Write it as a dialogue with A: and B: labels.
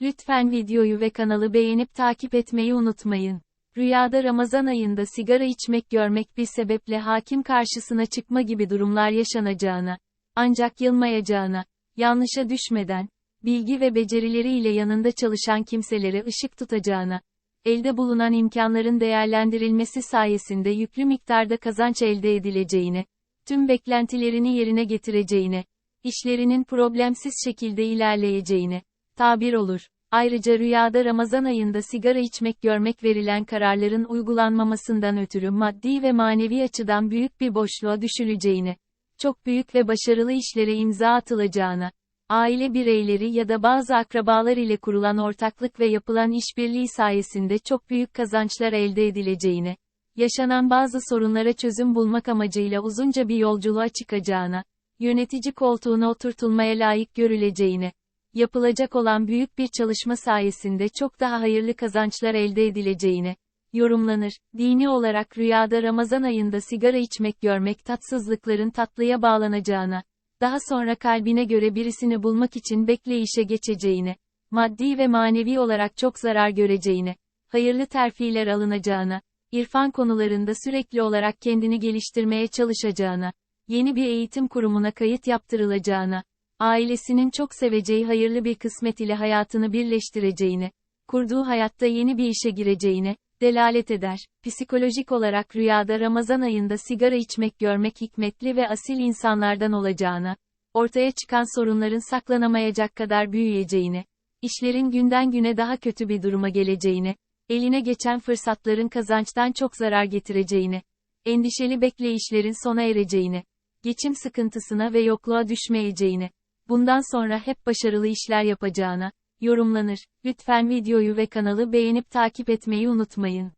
A: Lütfen videoyu ve kanalı beğenip takip etmeyi unutmayın. Rüyada Ramazan ayında sigara içmek görmek bir sebeple hakim karşısına çıkma gibi durumlar yaşanacağına, ancak yılmayacağına, yanlışa düşmeden, bilgi ve becerileriyle yanında çalışan kimselere ışık tutacağına, elde bulunan imkanların değerlendirilmesi sayesinde yüklü miktarda kazanç elde edileceğine, tüm beklentilerini yerine getireceğine, işlerinin problemsiz şekilde ilerleyeceğine, tabir olur. Ayrıca rüyada Ramazan ayında sigara içmek görmek verilen kararların uygulanmamasından ötürü maddi ve manevi açıdan büyük bir boşluğa düşüleceğini, çok büyük ve başarılı işlere imza atılacağına, aile bireyleri ya da bazı akrabalar ile kurulan ortaklık ve yapılan işbirliği sayesinde çok büyük kazançlar elde edileceğine, yaşanan bazı sorunlara çözüm bulmak amacıyla uzunca bir yolculuğa çıkacağına, yönetici koltuğuna oturtulmaya layık görüleceğine, yapılacak olan büyük bir çalışma sayesinde çok daha hayırlı kazançlar elde edileceğine yorumlanır. Dini olarak rüyada Ramazan ayında sigara içmek görmek tatsızlıkların tatlıya bağlanacağına, daha sonra kalbine göre birisini bulmak için bekleyişe geçeceğine, maddi ve manevi olarak çok zarar göreceğine, hayırlı terfiler alınacağına, irfan konularında sürekli olarak kendini geliştirmeye çalışacağına, yeni bir eğitim kurumuna kayıt yaptırılacağına, ailesinin çok seveceği hayırlı bir kısmet ile hayatını birleştireceğine, kurduğu hayatta yeni bir işe gireceğine, delalet eder. Psikolojik olarak rüyada Ramazan ayında sigara içmek görmek hikmetli ve asil insanlardan olacağına, ortaya çıkan sorunların saklanamayacak kadar büyüyeceğine, işlerin günden güne daha kötü bir duruma geleceğine, eline geçen fırsatların kazançtan çok zarar getireceğine, endişeli bekleyişlerin sona ereceğine, geçim sıkıntısına ve yokluğa düşmeyeceğine, bundan sonra hep başarılı işler yapacağına, yorumlanır. Lütfen videoyu ve kanalı beğenip takip etmeyi unutmayın.